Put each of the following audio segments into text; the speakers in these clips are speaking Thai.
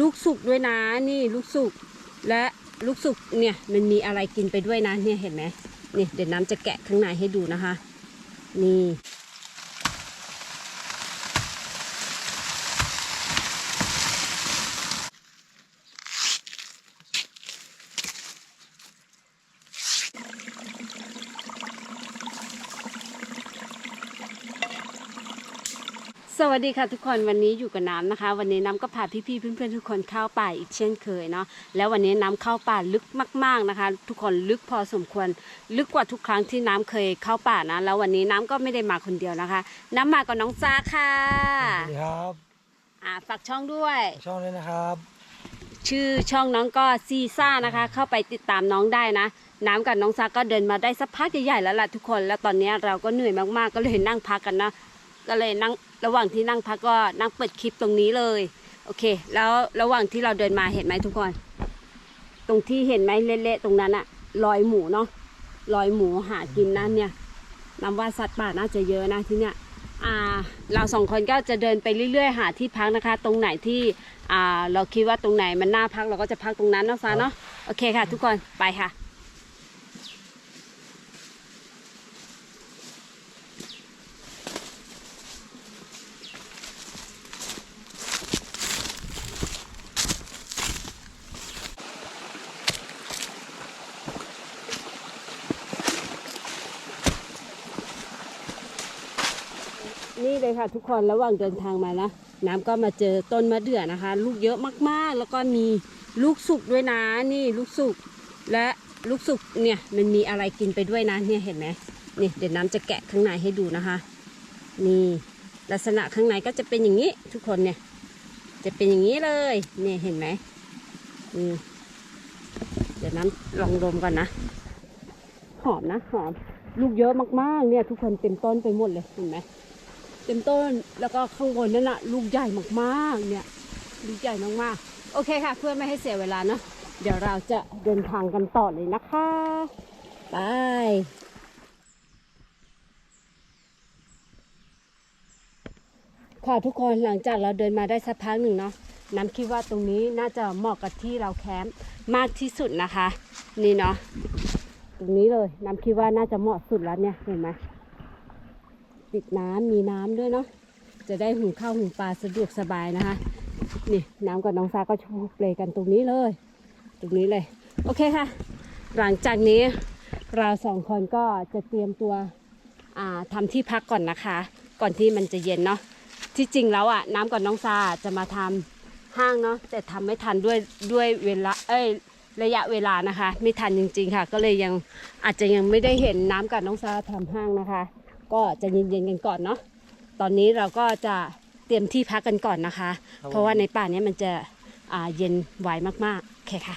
ลูกสุกด้วยนะนี่ลูกสุกและลูกสุกเนี่ยมันมีอะไรกินไปด้วยนะเนี่ยเห็นไหมนี่เดี๋ยวน้ำจะแกะข้างในให้ดูนะคะ นี่ ส วัสดีค่ะทุกคนวันนี้อยู่กับน้ำนะคะ วันนี้น้ำก็พาพี่ๆเพื่อนๆทุกคนเข้าป่าอีกเช่นเคยเนาะแล้ววันนี้น้ำเข้าป่าลึกมาก ๆนะคะ ทุกคนลึกพอสมควร ลึกกว่าทุกครั้งที่น้ำเคยเข้าป่านะ แล้ววันนี้น้ำก็ไม่ได้มาคนเดียวนะคะ น้ำมากับน้องจ้าค่ะสวัสดีครับอ่าฝากช่องด้วย ช่องเลยนะครับ ชื่อช่องน้องก็ซีซ่านะคะ เข้าไปติดตามน้องได้นะน้ำกับน้องซาก็เดินมาได้สักพักใหญ่ๆแล้วล่ะทุกคน แล้วตอนนี้เราก็เหนื่อยมากๆก็เลยนั่งพักกันนะ ก็เลยนั่งระหว่างที่นั่งพักก็นั่งเปิดคลิปตรงนี้เลย โอเค แล้วระหว่างที่เราเดินมาเห็นไหมทุกคน ตรงที่เห็นไหมเละๆตรงนั้นอะรอยหมูเนาะรอยหมูหากินนั่นเนี่ยน้ำว่าสัตว์ป่าน่าจะเยอะนะที่เนี่ยอ่าเราสองคนก็จะเดินไปเรื่อยๆ หาที่พักนะคะ ตรงไหนที่อ่าเราคิดว่าตรงไหนมันน่าพักเราก็จะพักตรงนั้นเนาะฟ้าเนาะโอเคค่ะ ทุกคนไปค่ะ ค่ะทุกคนระหว่างเดินทางมานะน้ำก็มาเจอต้นมะเดื่อนะคะ ลูกเยอะมากๆ แล้วก็มีลูกสุกด้วยนะนี่ลูกสุกและลูกสุกเนี่ยมันมีอะไรกินไปด้วยนะเนี่ยเห็นไหมนี่เดี๋ยวน้ำจะแกะข้างในให้ดูนะคะนี่ลักษณะข้างในก็จะเป็นอย่างนี้ ทุกคนเนี่ย จะเป็นอย่างนี้เลยเนี่ยเห็นไหมนี่เดี๋ยวน้ำลองดมก่อนนะหอมนะหอมลูกเยอะมากๆ เนี่ยทุกคนเต็มต้นไปหมดเลยเห็นไหม เต็มต้นแล้วก็ข้างบนนั่นน่ะลูกใหญ่มากๆเนี่ยลูกใหญ่มากๆโอเคค่ะ เพื่อไม่ให้เสียเวลาเนาะเดี๋ยวเราจะเดินทางกันต่อเลยนะคะไปค่ะทุกคนหลังจากเราเดินมาได้สักพักหนึ่งเนาะน้ำคิดว่าตรงนี้น่าจะเหมาะกับที่เราแคมป์มากที่สุดนะคะ นี่เนาะตรงนี้เลยน้ำคิดว่าน่าจะเหมาะสุดแล้วเนี่ยเห็นไหม ติดน้ำมีน้ำด้วยเนาะจะได้หุงข้าวหุงปลาสะดวกสบายนะคะ นี่น้ำกับน้องซาก็ชูเปลกันตรงนี้เลย ตรงนี้เลย โอเคค่ะ หลังจากนี้เราสองคนก็จะเตรียมตัวอ่าทำที่พักก่อนนะคะ ก่อนที่มันจะเย็นเนาะที่จริงแล้วอะน้ำกับน้องซาจะมาทำห้างเนาะแต่ทำไม่ทันด้วยด้วยเวลาเอ้ยระยะเวลานะคะ ไม่ทันจริง ๆ ค่ะ ก็เลยยังอาจจะยังไม่ได้เห็นน้ำกับน้องซาทำห้างนะคะ ก็จะเย็นๆกันก่อนเนาะตอนนี้เราก็จะเตรียมที่พักกันก่อนนะคะครับผมเพราะว่าในป่าเนี้มันจะอ่าเย็นไวมากๆโอเคค่ะ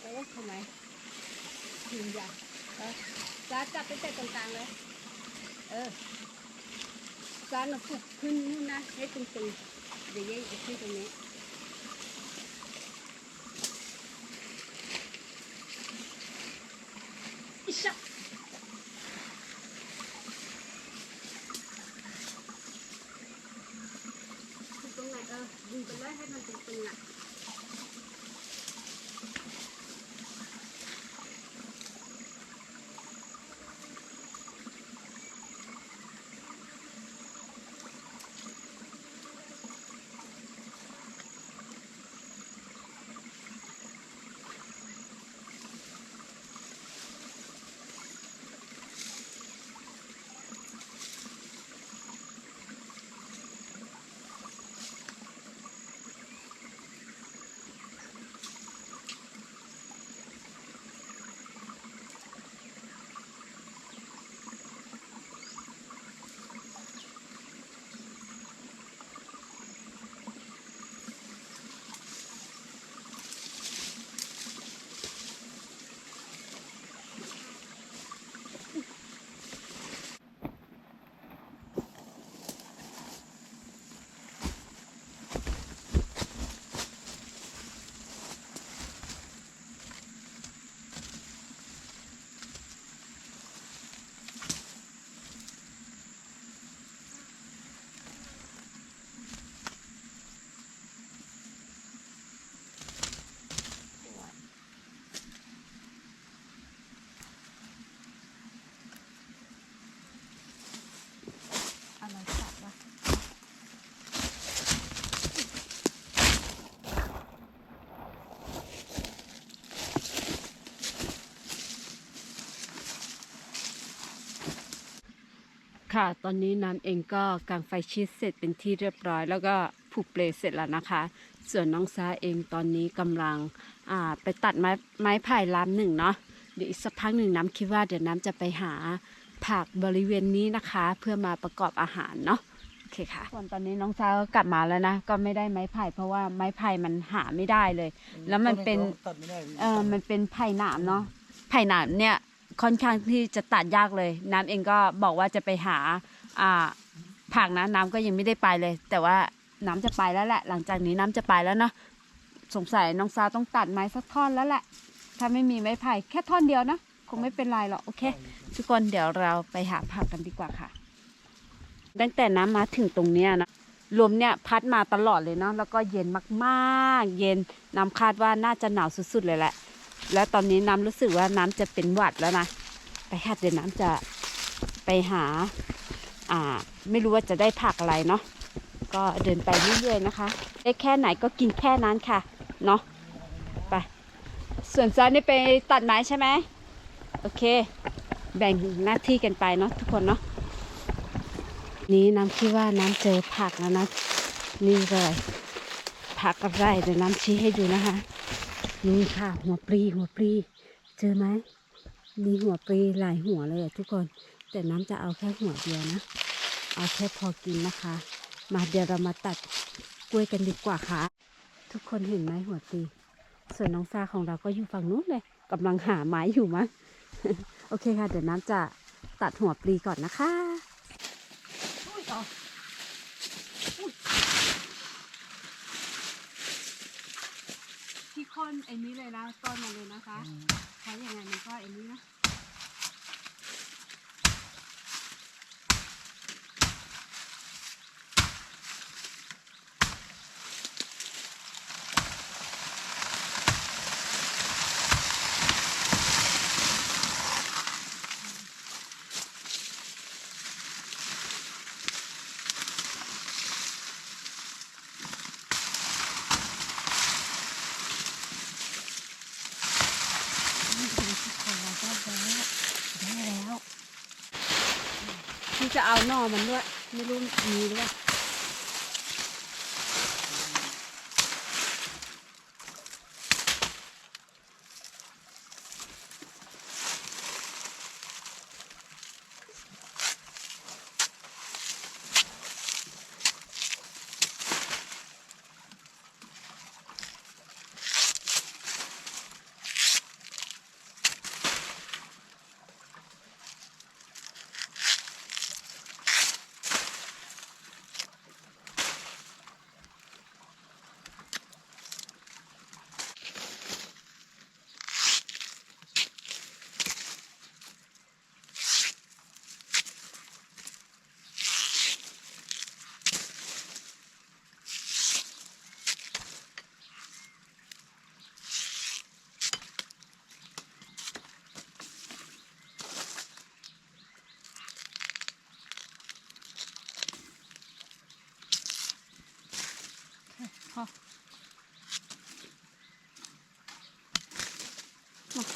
เอ๊ะทำไมถึงอยากเออ จ้าจับไปแต่ตรงกลางเลย เออจ้าหนูปลุกขึ้นนู่นนะให้ตึงๆเดี๋ยวเย่จะขึ้นตรงนี้อิชะ ค่ะ ตอนนี้น้ำเองก็กางไฟชีสเสร็จเป็นที่เรียบร้อย แล้วก็ผูกเปลเสร็จแล้วนะคะ ส่วนน้องซาเองตอนนี้กำลังอ่าไปตัดไม้ไม้ไผ่ล้ามหนึ่งเนาะเดี๋ยวอีกสักพักหนึ่งน้ำคิดว่าเดี๋ยวน้ำจะไปหาผักบริเวณนี้นะคะ เพื่อมาประกอบอาหารเนาะโอเคค่ะส่วนตอนนี้น้องซาก็กลับมาแล้วนะ ก็ไม่ได้ไม้ไผ่เพราะว่าไม้ไผ่มันหาไม่ได้เลย แล้วมันเป็นตัดไม่ได้พี่เออมันเป็นไผ่หนามเนาะไผ่หนามเนี่ย ค่อนข้างที่จะตัดยากเลย น้ำเองก็บอกว่าจะไปหาอ่าผักนะน้ำก็ยังไม่ได้ไปเลย แต่ว่าน้ำจะไปแล้วแหละ หลังจากนี้น้ำจะไปแล้วเนาะสงสัยน้องซาต้องตัดไม้สักท่อนแล้วแหละ ถ้าไม่มีไม้ไผ่แค่ท่อนเดียวนะคงไม่เป็นไรหรอกโอเค ทุกคนเดี๋ยวเราไปหาผักกันดีกว่าค่ะ ตั้งแต่น้ำมาถึงตรงเนี้ยนะลมเนี่ยพัดมาตลอดเลยเนาะแล้วก็เย็นมากๆ เย็นน้ำคาดว่าน่าจะหนาวสุดๆเลยแหละ แล้วตอนนี้น้ำรู้สึกว่าน้ำจะเป็นหวัดแล้วนะ ไปค่ะเดี๋ยวน้ำจะไปหา อ่า ไม่รู้ว่าจะได้ผักอะไรเนาะ ก็เดินไปเรื่อยๆนะคะ ได้แค่ไหนก็กินแค่นั้นค่ะ เนาะ ไป ส่วนซ้ายนี่ไปตัดไม้ใช่ไหม โอเค แบ่งหน้าที่กันไปเนาะทุกคนเนาะ นี้น้ำคิดว่าน้ำเจอผักแล้วนะ นี่เลยผักอะไรเดี๋ยวน้ำชี้ให้ดูนะคะ นี่ค่ะ หัวปลีหัวปลีเจอไหมมีหัวปลีหลายหัวเลยทุกคน แต่น้ำจะเอาแค่หัวเดียวนะ เอาแค่พอกินนะคะ มาเดี๋ยวเรามาตัดกล้วยกันดีกว่าค่ะ ทุกคนเห็นไหมหัวปลีส่วนน้องซาของเราก็อยู่ฝั่งนู้นเลยกำลังหาไม้อยู่มั้งโอเคค่ะ เดี๋ยวน้ำจะตัดหัวปลีก่อนนะคะ ที่ค้นไอ้นี้เลยนะต้นมาเลยนะคะ ใช้ยังไงมันก็ไอ้นี้นะ ที่จะ เอาหน่อมันด้วย ไม่รู้มีหรือเปล่า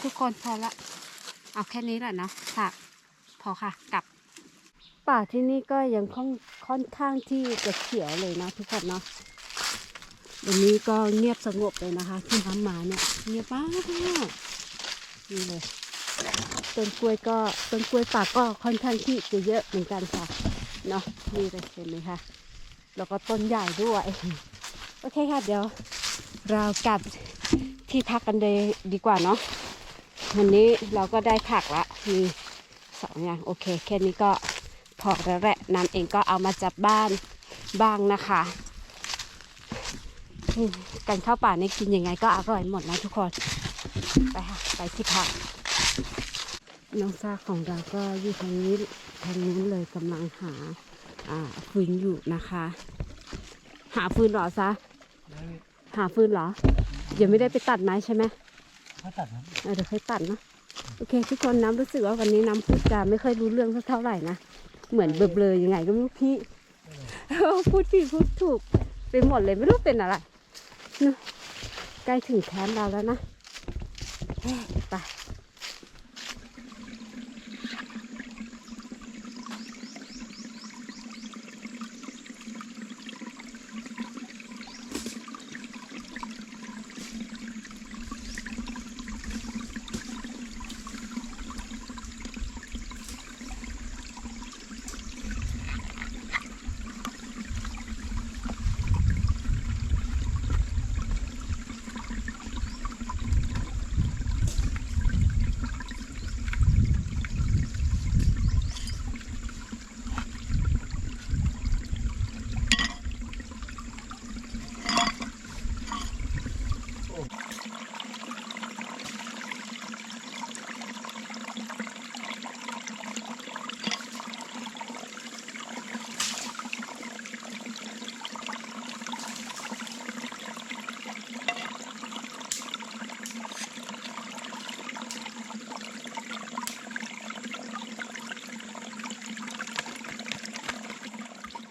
ทุกคนพอละ เอาแค่นี้แหละเนาะค่ะ พอค่ะกลับ ป่าที่นี่ก็ยังค่อนค่อนข้างที่จะเขียวเลยนะทุกคนเนาะวันนี้ก็เงียบสงบเลยนะคะ ที่น้ำมาเนี่ยเงียบมากนี่เลยต้นกล้วยก็ต้นกล้วยป่าก็ค่อนข้างที่จะเยอะเหมือนกันค่ะเนาะนี่เลยเห็นไหมคะแล้วก็ต้นใหญ่ด้วยโอเคค่ะเดี๋ยวเรากลับที่พักกันเลยดีกว่าเนาะ วันนี้เราก็ได้ผักละมีสองอย่างโอเคแค่นี้ก็พอแล้วแหละน้ำเองก็เอามาจากบ้านบ้างนะคะกันข้าวป่านี่กินยังไงก็อร่อยหมดนะทุกคนไปค่ะไปที่พักน้องซาของเราก็อยู่ทางนี้ทางนู้นเลยกำลังหาฟืนอยู่นะคะ หาฟืนหรอซะหาฟืนหรอเดี๋ยวไม่ได้ไปตัดไม้ใช่ไหม เออเดี๋ยวค่อยตัดเนะโอเคทุกคนน้ำรู้สึกว่าวันนี้น้ำพูดจาไม่ค่อยรู้เรื่องสักเท่าไหร่นะเหมือนเบลอๆยังไงก็ไม่รู้พี่พูดผิดพูดถูกไปหมดเลยไม่รู้เป็นอะไรใกล้ถึงแคมป์เราแล้วนะไป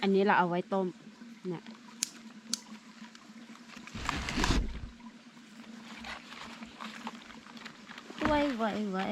นนี้เราเอาไว้ต้มเนี่ยไว้ไว้ไว้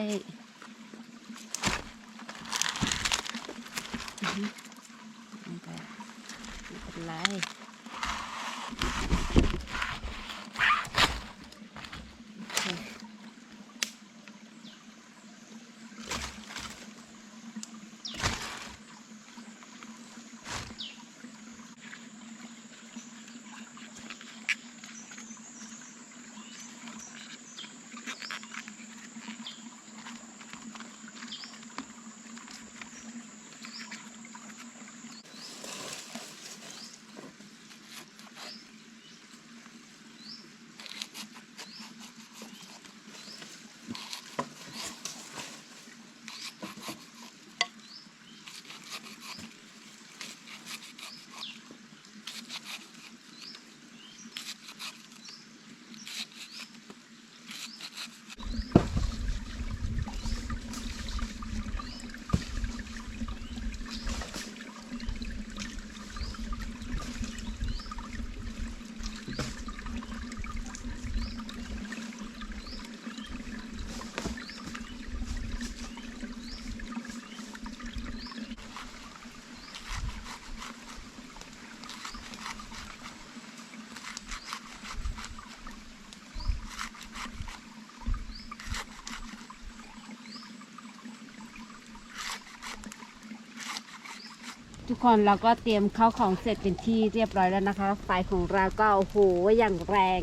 กคนเราก็เตรียมข้าวของเสร็จเป็นที่เรียบร้อยแล้วนะคะ ไฟของเราก็โอ้โหอย่างแรง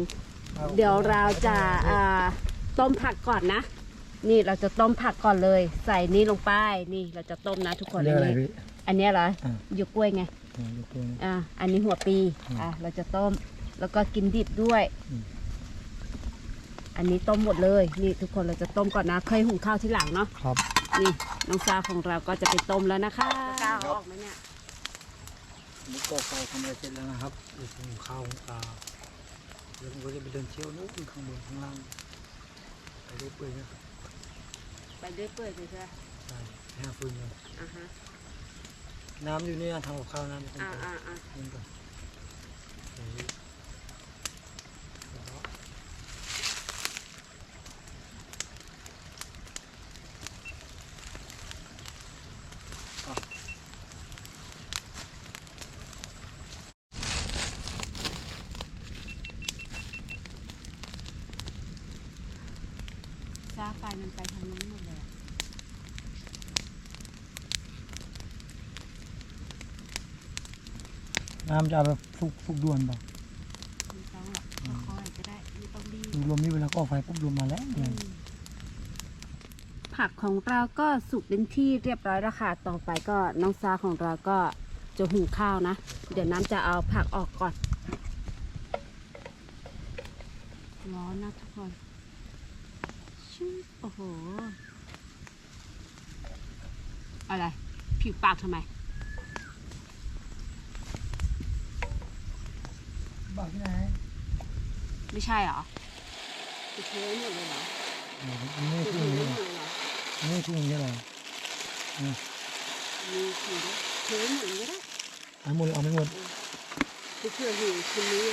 เดี๋ยวเราจะอ่าต้มผักก่อนนะ นี่เราจะต้มผักก่อนเลย ใส่นี่ลงไปนี่เราจะต้มนะทุกคนเรียกอะไรอันนี้พี่ อันเนี้ยเหรออ่า หยวกกล้วยไงอ่ายกตัวนี้ อ่าอันนี้หัวปีอืมอ่าเราจะต้มแล้วก็กินดิบด้วย อืม อันนี้ต้มหมดเลย นี่ทุกคนเราจะต้มก่อนนะเคยหุงข้าวที่หลังเนาะครับ นี่น้องซาของเราก็จะไปต้มแล้วนะคะก้าวออกไหมเนี่ย มุกก็ไฟทำอะไรเสร็จแล้วนะครับเดี๋ยวผมข้าวของปลาเดี๋ยวผมก็จะไปเดินเที่ยวนู้นข้างบนข้างล่างไปดูเปื่อยนะครับไปด้วยเปื่อยเลยใช่ไหมใช่ให้หาฟืนเลยอ่าฮะน้ำอยู่นี่นะทำกับข้าวน้ำอยู่ตรงอ่านี้อ่าอ่า นี่ก่อนเดี๋ยวนี้แล้วก็ ซาไฟมันไปทางนู้นหมดเลยอะ น้ำจะเอาแบบฟุกฟุกด่วนป่ะไม่ต้องหรอกค่อยๆก็ได้ไม่ต้องรีบดูลมนี่เวลาก็ออกไฟปุ๊บลมมาแล้วเนี่ยผักของเราก็สุกเป็นที่เรียบร้อยแล้วค่ะ ต่อไปก็น้องซาของเราก็จะหุงข้าวนะ เดี๋ยวน้ำจะเอาผักออกก่อน ร้อนนะทุกคนชิบโอ้โห อะไร ผิวปากทำไม บ้าที่ไหนไม่ใช่เหรอจะเทหมดเลยเหรอนี่จะทุ่เทงหมนี่ดเลยเหรอนี่ทุ่งนี่อะไรมีถุงด้วยเทหมดเลยก็ได้เอาหมดเอาไม่หมดไปเชื่อหิวคืนนี้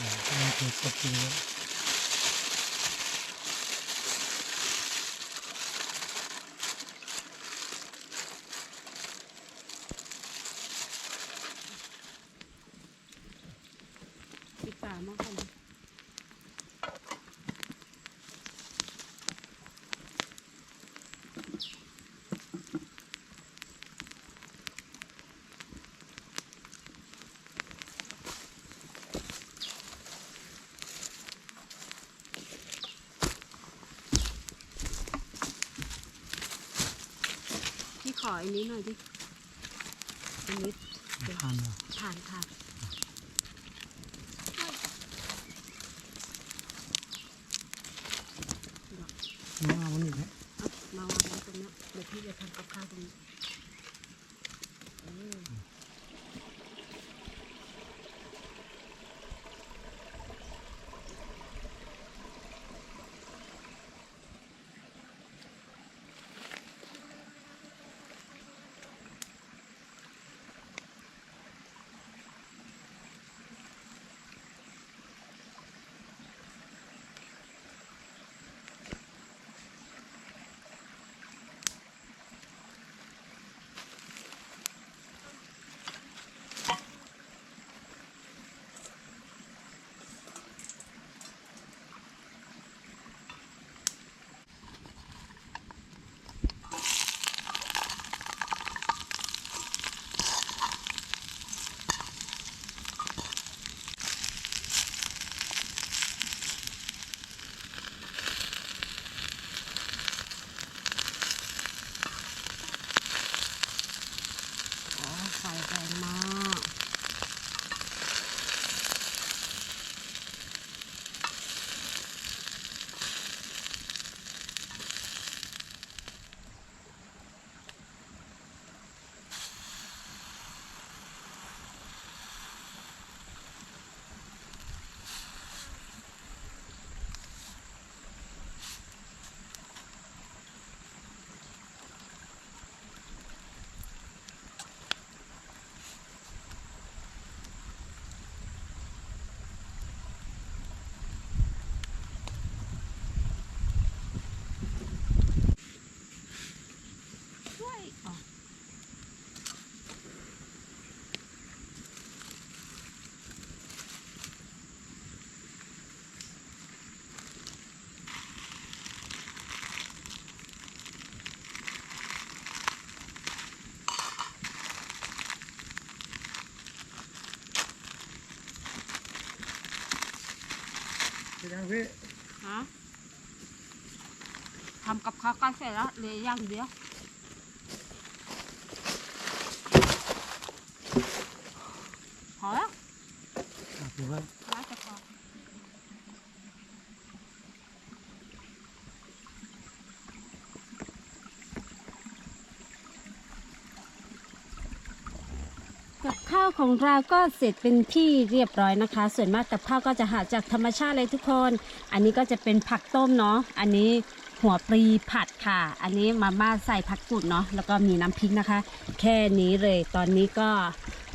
นะกำลังเกิดสดจริงเลย ปิดฝาหม้อก่อนดิพี่ข ออันนี้หน่อยดิอันนี้ทานเหรอผ่านค่ะ ยังพี่ฮะทำกับข้าวใกล้เสร็จแล้วเหลยอย่างเดียวพอแล้ว อะถือว่า น่าจะพอกับข้าวของเราก็เสร็จเป็นที่เรียบร้อยนะคะ ส่วนมากกับข้าวก็จะหาจากธรรมชาติเลยทุกคน อันนี้ก็จะเป็นผักต้มเนาะ อันนี้หัวปลีผัดค่ะ อันนี้มาม่าใส่ผักกุดเนาะ แล้วก็มีน้ำพริกนะคะ แค่นี้เลย ตอนนี้ก็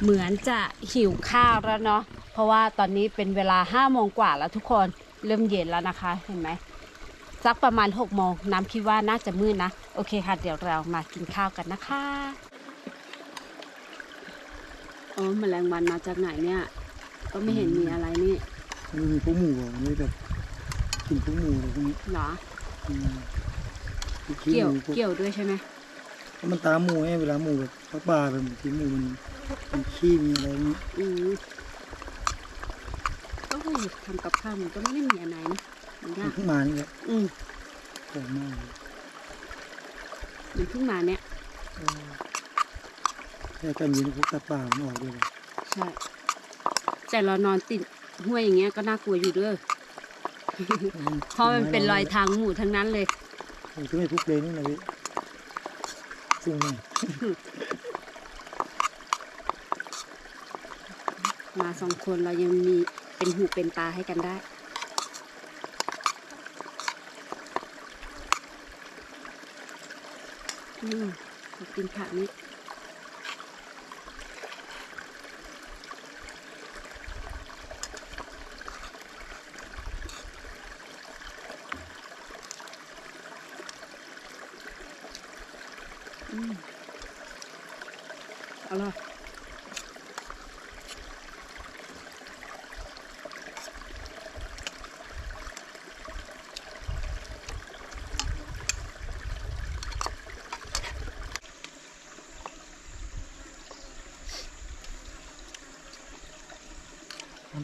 เหมือนจะหิวข้าวแล้วเนาะ เพราะว่าตอนนี้เป็นเวลา5้าโมงกว่าแล้วทุกคน เริ่มเย็นแล้วนะคะ เห็นไหมสักประมาณ6กโมงน้ำคิดว่าน่าจะมืดนะโอเคค่ะ เดี๋ยวเรามากินข้าวกันนะคะ โอ้แมลงวันมาจากไหนเนี่ย ก็ไม่เห็นมีอะไรนี่มันมีพวกหมูอะมันแบบกินพวกหมูอะไรพวกนี้เหรอ อืมขี้เกี่ยวหมูพวกเกี่ยวด้วยใช่ไหมเพราะมันตามหมูไงเวลาหมูแบบเข้าป่าแบบกินหมูมันมันขี้มีอะไรอย่างนี้อืมก็คือทำกับข้าวมันก็ไม่ได้มีอะไรนะมันมันยากเพิ่งมานี่แหละอืมหอมมากเลยมันเพิ่งมาเนี่ย เออ แค่การยินพวกสัตว์ป่ามันออกด้วยเลยใช่แต่เรานอนติดห้วยอย่างเงี้ยก็น่ากลัวอยู่เด้วยเพราะมันเป็นรอยทางหมู่ทั้งนั้นเลยผมจะไม่พุกเลยนี่นะพี่ซุ่มมันมาสองคนเรายังมีเป็นหูเป็นตาให้กันได้อืมขอกินผักนี้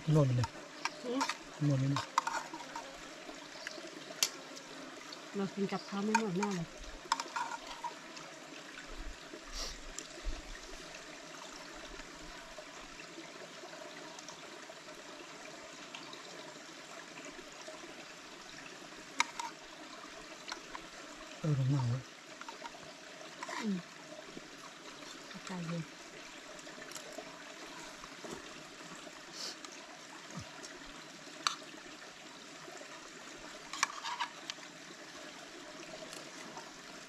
หล่นเลยหล่นเลยเรากินกับข้าวไม่หมดแน่เลย เออหนาวเลย อืมเข้าใจเลย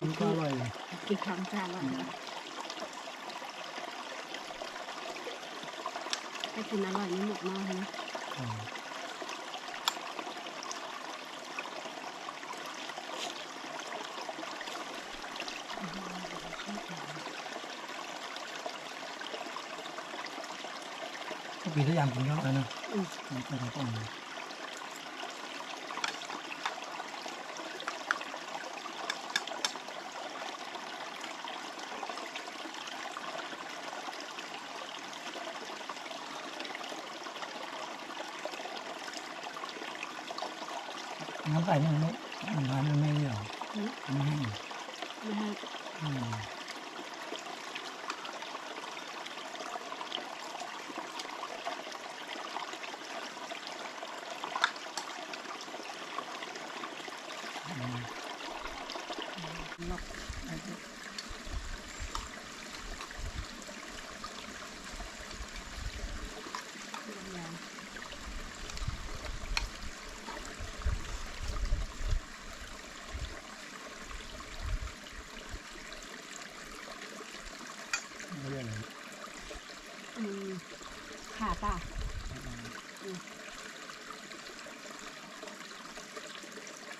มัน ก็อร่อยเลยกี่ครั้งจะอร่อยนะถ้ากินอร่อยนี่หมดหม้อเลยนะอืมก็ปีที่ยามกินข้าวแล้วนะอืมมันก็ต้องเลยน้ำใส่มันไม่น้ำมันไม่เหนียวอืมมันไม่แห้งไม่ให้ อืม อืมขา ป่ะ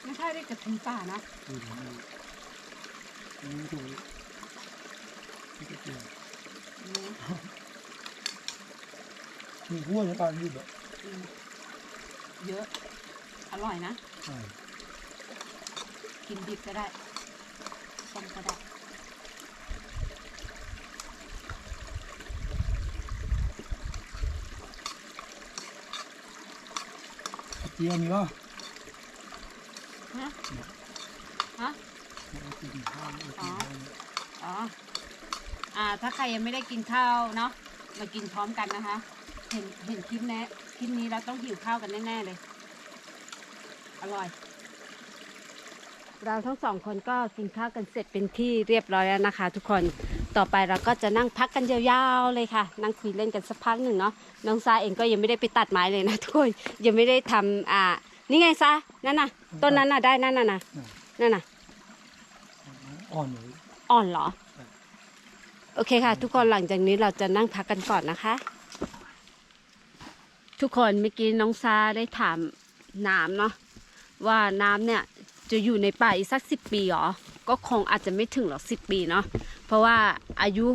ไม่ใช่ได้กระทิงป่านะดูดูดูนี่ดูนี่ก็เกี่ยวอืมมีหัวในปลายู่แบบอืมเยอะ อร่อยนะ กินดิบก็ได้ต้มก็ได้ จียวมีป่ะฮะฮะอากินข้าวเออ๋ออ่า ถ้าใครยังไม่ได้กินข้าวเนาะมากินพร้อมกันนะคะ เห็นเห็นคลิปแนะคลิปนี้เราต้องหิวข้าวกันแน่ๆเลย อร่อย เราทั้งสองคนก็กินข้าวกันเสร็จเป็นที่เรียบร้อยแล้วนะคะ ทุกคน ต่อไปเราก็จะนั่งพักกันยาวๆเลยค่ะ นั่งคุยเล่นกันสักพักหนึ่งเนาะน้องซาเองก็ยังไม่ได้ไปตัดไม้เลยนะทุกคนยังไม่ได้ทำอ่า นี่ไงซานั่นน่ะต้นนั้นน่ะได้นั่นน่ะนะนั่นน่ะอ่อนเลยอ่อนเหรอ โอเคค่ะ ทุกคนหลังจากนี้เราจะนั่งพักกันก่อนนะคะ ทุกคนเมื่อกี้น้องซาได้ถามน้ำเนาะว่าน้ำเนี่ยจะอยู่ในป่าอีกสักสิปีเหรอ ก็คงอาจจะไม่ถึงหรอกสิปีเนาะเพ ราะว่าอายุ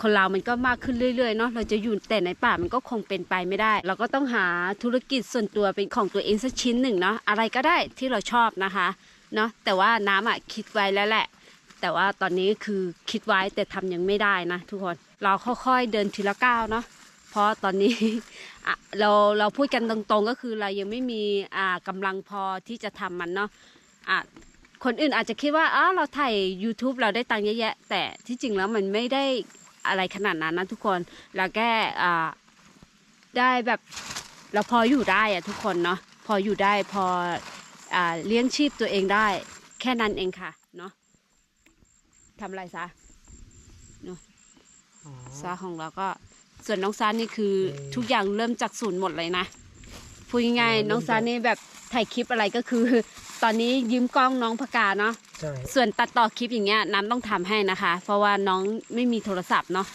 คนเรามันก็มากขึ้นเรื่อยๆเนาะเราจะอยู่แต่ในป่ามันก็คงเป็นไปไม่ได้ เราก็ต้องหาธุรกิจส่วนตัวเป็นของตัวเองสักชิ้นหนึ่งเนาะอะไรก็ได้ที่เราชอบนะคะเนาะแต่ว่าน้ำอะคิดไว้แล้วแหละ แต่ว่าตอนนี้คือคิดไว้แต่ทำยังไม่ได้นะทุกคนเราค่อยๆเดินทีละก้าวเนาะเพราะตอนนี้เราเราพูดกันตรงๆก็คือเรายังไม่มีอ่ากำลังพอที่จะทำมันเนาะอะ คนอื่นอาจจะคิดว่าอ้าวเราถ่าย YouTube เราได้ตังค์เยอะแยะ แต่ที่จริงแล้วมันไม่ได้อะไรขนาดนั้นนะทุกคนเราแค่อ่าได้แบบเราพออยู่ได้อะทุกคนเนาะพออยู่ได้พออ่าเลี้ยงชีพตัวเองได้ แค่นั้นเองค่ะเนาะทำอะไรซะอ๋อซาของเราก็ส่วนน้องซานี่คือเออทุกอย่างเริ่มจากศูนย์หมดเลยนะพูดง่ายเออๆน้องซานี่แบบถ่ายคลิปอะไรก็คือ ตอนนี้ยืมกล้องน้องพกาเนาะใช่ส่วนตัดต่อคลิปอย่างเงี้ยน้ำต้องทำให้นะคะ เพราะว่าน้องไม่มีโทรศัพท์เนาะ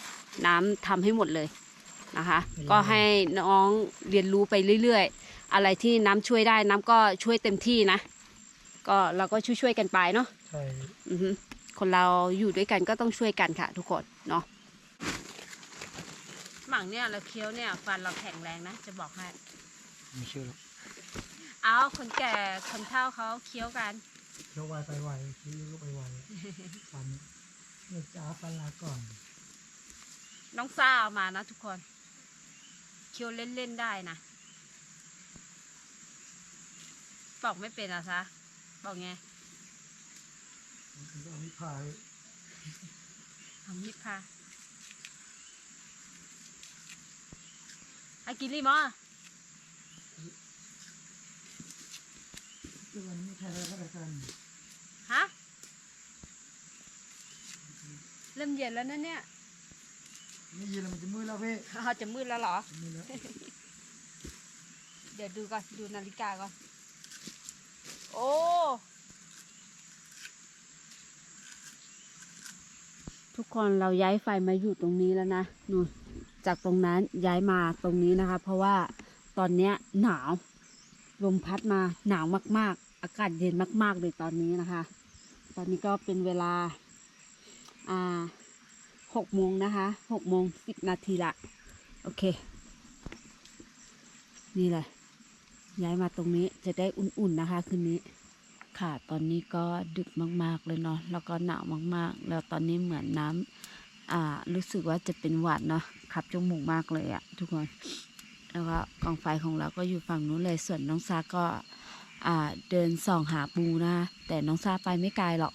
น้ำทำให้หมดเลยนะคะ ก็ให้น้องเรียนรู้ไปเรื่อยๆ อะไรที่น้ำช่วยได้น้ำก็ช่วยเต็มที่นะ ก็เราก็ช่วยๆกันไปเนาะ ใช่อือฮึคนเราอยู่ด้วยกันก็ต้องช่วยกันค่ะ ทุกคนเนาะหมังเนี่ยเราเคี้ยวเนี่ยฟันเราแข็งแรงนะจะบอกให้ไม่เชื่อหรอก เอาคนแก่คนเฒ่าเขาเคี้ยวกันเที่ยวไวไปไวที่ก็ไปไวฟันเนี่ยจ้าฟันลาก่อน น้องซ่าเอามานะทุกคน เคี้ยวเล่นๆได้นะบอกไม่เป็นอะซะบอกไงมันก็ไม่พายทำยิบค่ะอากินรีมอ เรื่องวันนี้ใครได้ก็ได้กันฮะเริ่มเย็นแล้วนะเนี่ยนี่เย็นแล้วมันจะมืดแล้วเว้ยเขาจะมืดแล้วเหรอมืดแล้วเดี๋ยวดูก่อนดูนาฬิกาก่อนโอ้ทุกคนเราย้ายไฟมาอยู่ตรงนี้แล้วนะนู่นจากตรงนั้นย้ายมาตรงนี้นะคะ เพราะว่าตอนเนี้ยหนาว ลมพัดมาหนาวมากๆ อากาศเย็นมาก ๆ เลยตอนนี้นะคะ ตอนนี้ก็เป็นเวลา อ่าหกโมงนะคะหกโมงสิบนาทีละ โอเค นี่เลยย้ายมาตรงนี้จะได้อุ่นๆนะคะ คืนนี้ ค่ะตอนนี้ก็ดึกมากๆเลยเนาะแล้วก็หนาวมากๆ แล้วตอนนี้เหมือนน้ำอ่า รู้สึกว่าจะเป็นหวัดเนาะขับจมูกมากเลยอะทุกคน แล้วก็กองไฟของเราก็อยู่ฝั่งนู้นเลยส่วนน้องซาก็เดินส่องหาปูนะ แต่น้องซาไปไม่ไกลหรอก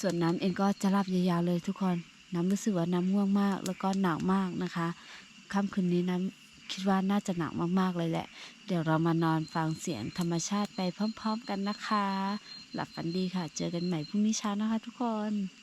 ส่วนน้ำเองก็จะรับยาวๆเลยทุกคน น้ำรู้สึกว่าน้ำง่วงมาก แล้วก็หนาวมากนะคะค่ำคืนนี้น้ำคิดว่าน่าจะหนาวมากๆเลยแหละ เดี๋ยวเรามานอนฟังเสียงธรรมชาติไปพร้อม ๆ กันนะคะ หลับฝันดีค่ะ เจอกันใหม่พรุ่งนี้เช้านะคะ ทุกคน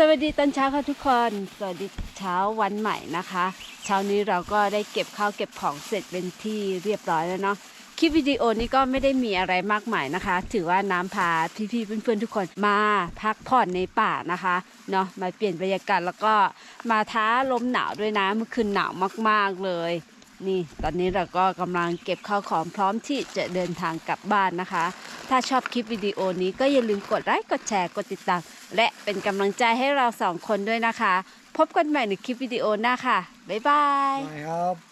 สวัสดีตอนเช้าค่ะทุกคน สวัสดีเช้าวันใหม่นะคะ เช้านี้เราก็ได้เก็บข้าวเก็บของเสร็จเป็นที่เรียบร้อยแล้วเนาะ คลิปวิดีโอนี้ก็ไม่ได้มีอะไรมากมายนะคะ ถือว่าน้ำพาพี่ๆเพื่อนๆทุกคนมาพักผ่อนในป่านะคะ เนาะมาเปลี่ยนบรรยากาศแล้วก็มาท้าลมหนาวด้วยนะ เมื่อคืนหนาวมากๆเลย นี่ตอนนี้เราก็กำลังเก็บข้าวของพร้อมที่จะเดินทางกลับบ้านนะคะ ถ้าชอบคลิปวิดีโอนี้ก็อย่าลืมกดไลค์กดแชร์กดติดตาม และเป็นกำลังใจให้เราสองคนด้วยนะคะ พบกันใหม่ในคลิปวิดีโอหน้าค่ะ บ๊ายบาย ครับ